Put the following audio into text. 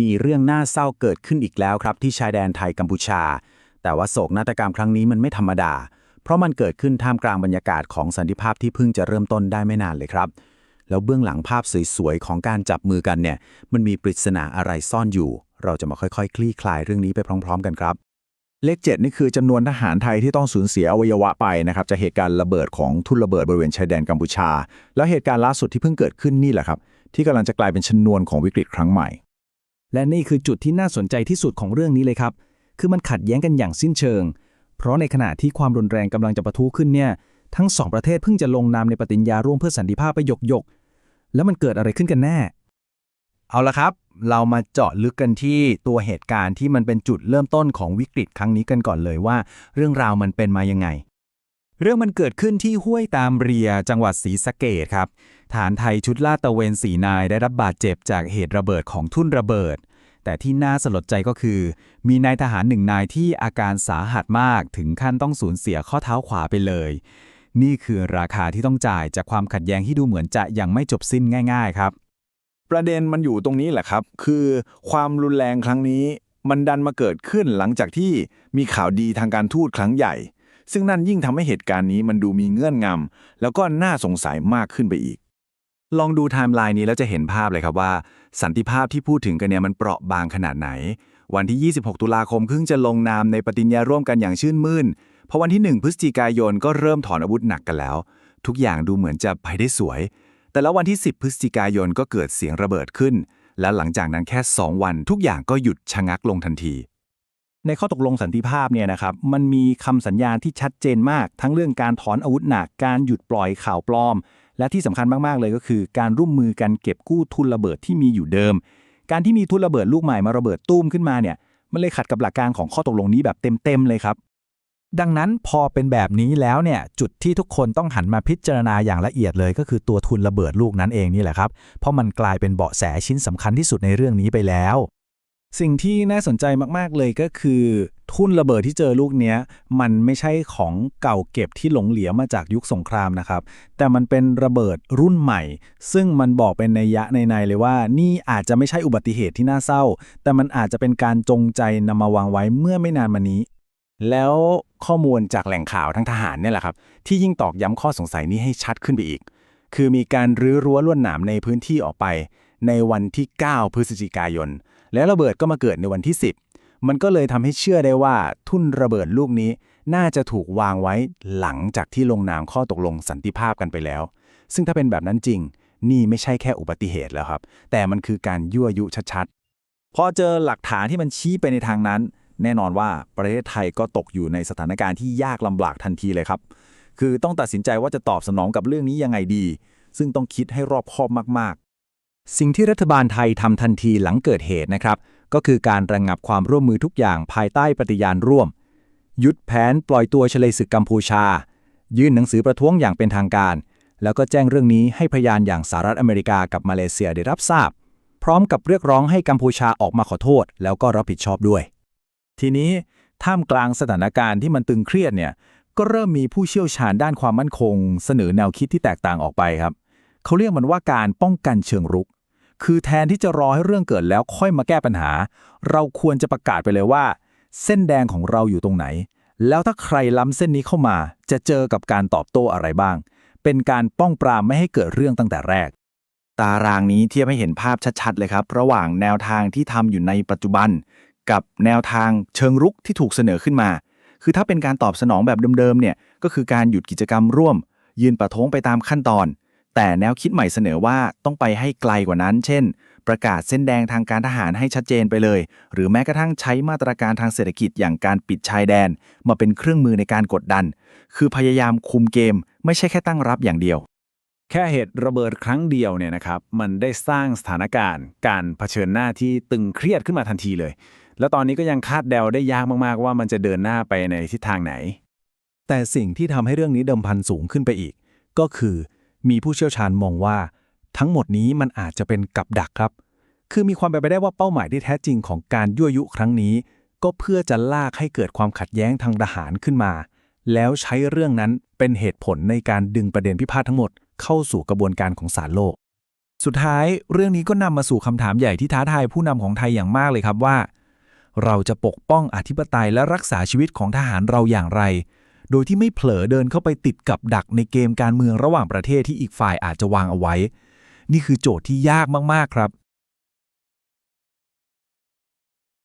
มีเรื่องน่าเศร้าเกิดขึ้นอีกแล้วครับที่ชายแดนไทยกัมพูชา แต่ว่าโศกนาฏกรรมครั้งนี้มันไม่ธรรมดา เพราะมันเกิดขึ้นท่ามกลางบรรยากาศของสันติภาพที่เพิ่งจะเริ่มต้นได้ไม่นานเลยครับ แล้วเบื้องหลังภาพสวยๆของการจับมือกันเนี่ย มันมีปริศนาอะไรซ่อนอยู่ เราจะมาค่อยๆ คลี่คลายเรื่องนี้ไปพร้อม ๆ กันครับ เลข 7 นี่คือจำนวนทหารไทยที่ต้องสูญเสียอวัยวะไปนะครับจากเหตุการณ์ระเบิดของทุ่นระเบิดบริเวณชายแดนกัมพูชา แล้วเหตุการณ์ล่าสุดที่เพิ่งเกิดขึ้นนี่แหละครับที่กำลังจะกลายเป็นชนวนของวิกฤตครั้งใหม่ และนี่คือจุดที่น่าสนใจที่สุดของเรื่องนี้เลยครับ คือมันขัดแย้งกันอย่างสิ้นเชิง เพราะในขณะที่ความรุนแรงกำลังจะปะทุขึ้นเนี่ย ทั้งสองประเทศเพิ่งจะลงนามในปฏิญญาร่วมเพื่อสันติภาพไปหยกหยก แล้วมันเกิดอะไรขึ้นกันแน่ เอาละครับ เรามาเจาะลึกกันที่ตัวเหตุการณ์ที่มันเป็นจุดเริ่มต้นของวิกฤตครั้งนี้กันก่อนเลยว่า เรื่องราวมันเป็นมายังไง เรื่องมันเกิดขึ้นที่ห้วยตามเรียจังหวัดศรีสะเกดครับ ฐานไทยชุดลาดตะเวนสีนายได้รับบาดเจ็บจากเหตุระเบิดของทุ่นระเบิด แต่ที่น่าสลดใจก็คือ มีนายทหารหนึ่งนายที่อาการสาหัสมากถึงขั้นต้องสูญเสียข้อเท้าขวาไปเลย นี่คือราคาที่ต้องจ่ายจากความขัดแย้งที่ดูเหมือนจะยังไม่จบสิ้นง่าย ๆ ครับ ประเด็นมันอยู่ตรงนี้แหละครับ คือความรุนแรงครั้งนี้ มันดันมาเกิดขึ้นหลังจากที่มีข่าวดีทางการทูตครั้งใหญ่ ซึ่งนั่นยิ่งทำให้เหตุการณ์นี้มันดูมีเงื่อนงำแล้วก็น่าสงสัยมากขึ้นไปอีก ลองดูไทม์ไลน์นี้แล้วจะเห็นภาพเลยครับว่า สันติภาพที่พูดถึงกันเนี่ยมันเปราะบางขนาดไหน วันที่ 26 ตุลาคมเพิ่งจะลงนามในปฏิญญาร่วมกันอย่างชื่นมื่นพอวันที่ 1 พฤศจิกายนก็เริ่มถอนอาวุธหนักกันแล้ว ทุกอย่างดูเหมือนจะไปได้สวย แต่แล้ววันที่ 10 พฤศจิกายนก็เกิดเสียงระเบิดขึ้น และหลังจากนั้นแค่ 2 วันทุกอย่างก็หยุดชะงักลงทันที ในข้อตกลงสันติภาพเนี่ยนะครับมันมีคำสัญญาที่ชัดเจนมาก ทั้งเรื่องการถอนอาวุธหนักการหยุดปล่อยข่าวปลอม และที่สำคัญมากๆเลยก็คือ การร่วมมือกันเก็บกู้ทุนระเบิดที่มีอยู่เดิม การที่มีทุนระเบิดลูกใหม่มาระเบิดตุ้มขึ้นมาเนี่ยมันเลยขัดกับหลักการของข้อตกลงนี้แบบเต็มๆเลยครับดังนั้นพอเป็นแบบนี้แล้วเนี่ยจุดที่ทุกคนต้องหันมาพิจารณาอย่างละเอียดเลยก็คือตัวทุนระเบิดลูกนั้นเองนี่แหละครับ เพราะมันกลายเป็นเบาะแสชิ้นสำคัญที่สุดในเรื่องนี้ไปแล้ว สิ่งที่น่าสนใจมาก ๆ เลยก็คือ ทุ่นระเบิดที่เจอลูกเนี้ย มันไม่ใช่ของเก่าเก็บที่หลงเหลียมาจากยุคสงครามนะครับ แต่มันเป็นระเบิดรุ่นใหม่ ซึ่งมันบอกเป็นในยะในในๆเลยว่า นี่อาจจะไม่ใช่อุบัติเหตุที่น่าเศร้า แต่มันอาจจะเป็นการจงใจนำมาวางไว้เมื่อไม่นานมานี้ แล้วข้อมูลจากแหล่งข่าวทั้งทหารเนี่ยแหละครับ ที่ยิ่งตอกย้ำข้อสงสัยนี้ให้ชัดขึ้นไปอีก คือมีการรื้อรั้วลวดหนามในพื้นที่ออกไป ในวันที่ 9 พฤศจิกายน แล้วระเบิดก็มาเกิดในวันที่ 10 มันก็เลยทำให้เชื่อได้ว่าทุ่นระเบิดลูกนี้น่าจะถูกวางไว้หลังจากที่ลงนามข้อตกลงสันติภาพกันไปแล้ว ซึ่งถ้าเป็นแบบนั้นจริง นี่ไม่ใช่แค่อุบัติเหตุแล้วครับ แต่มันคือการยั่วยุชัดๆ พอเจอหลักฐานที่มันชี้ไปในทางนั้น แน่นอนว่าประเทศไทยก็ตกอยู่ในสถานการณ์ที่ยากลำบากทันทีเลยครับ คือต้องตัดสินใจว่าจะตอบสนองกับเรื่องนี้ยังไงดี ซึ่งต้องคิดให้รอบคอบมาก สิ่งที่รัฐบาลไทยทำทันทีหลังเกิดเหตุนะครับ ก็คือการระงงับความร่วมมือทุกอย่างภายใต้ปฏิญาณร่วม ยุดแผนปล่อยตัวเฉลยศึกกัมพูชา ยื่นหนังสือประท้วงอย่างเป็นทางการ แล้วก็แจ้งเรื่องนี้ให้พยานอย่างสหรัฐอเมริกากับมาเลเซียได้รับทราบ พร้อมกับเรียกร้องให้กัมพูชาออกมาขอโทษ แล้วก็รับผิดชอบด้วย ทีนี้ท่ามกลางสถานการณ์ที่มันตึงเครียดเนี่ยก็เริ่มมีผู้เชี่ยวชาญด้านความมั่นคง เสนอแนวคิดที่แตกต่างออกไปครับ เขาเรียกมันว่าการป้องกันเชิงรุก คือแทนที่จะรอให้เรื่องเกิดแล้วค่อยมาแก้ปัญหา เราควรจะประกาศไปเลยว่า เส้นแดงของเราอยู่ตรงไหน แล้วถ้าใครล้ำเส้นนี้เข้ามา จะเจอกับการตอบโต้อะไรบ้าง เป็นการป้องปรามไม่ให้เกิดเรื่องตั้งแต่แรก ตารางนี้เทียบให้เห็นภาพชัดๆเลยครับ ระหว่างแนวทางที่ทำอยู่ในปัจจุบัน กับแนวทางเชิงรุกที่ถูกเสนอขึ้นมา คือถ้าเป็นการตอบสนองแบบเดิมๆเนี่ยก็คือการหยุดกิจกรรมร่วม ยืนประท้วงไปตามขั้นตอน แต่แนวคิดใหม่เสนอว่าต้องไปให้ไกลกว่านั้น เช่น ประกาศเส้นแดงทางการทหารให้ชัดเจนไปเลย หรือแม้กระทั่งใช้มาตรการทางเศรษฐกิจอย่างการปิดชายแดน มาเป็นเครื่องมือในการกดดัน คือพยายามคุมเกม ไม่ใช่แค่ตั้งรับอย่างเดียว แค่เหตุระเบิดครั้งเดียวเนี่ยนะครับ มันได้สร้างสถานการณ์ การเผชิญหน้าที่ตึงเครียดขึ้นมาทันทีเลย แล้วตอนนี้ก็ยังคาดเดาได้ยากมากๆ ว่ามันจะเดินหน้าไปในทิศทางไหน แต่สิ่งที่ทำให้เรื่องนี้เดิมพันสูงขึ้นไปอีก ก็คือ มีผู้เชี่ยวชาญมองว่า ทั้งหมดนี้มันอาจจะเป็นกับดักครับ คือมีความเป็นไปได้ว่าเป้าหมายที่แท้จริงของการยั่วยุครั้งนี้ ก็เพื่อจะลากให้เกิดความขัดแย้งทางทหารขึ้นมา แล้วใช้เรื่องนั้นเป็นเหตุผลในการดึงประเด็นพิพาททั้งหมด เข้าสู่กระบวนการของศาลโลก สุดท้ายเรื่องนี้ก็นำมาสู่คำถามใหญ่ที่ท้าทายผู้นำของไทยอย่างมากเลยครับว่า เราจะปกป้องอธิปไตยและรักษาชีวิตของทหารเราอย่างไร โดยที่ไม่เผลอเดินเข้าไปติดกับดักในเกมการเมืองระหว่างประเทศที่อีกฝ่ายอาจจะวางเอาไว้ นี่คือโจทย์ที่ยากมากๆครับ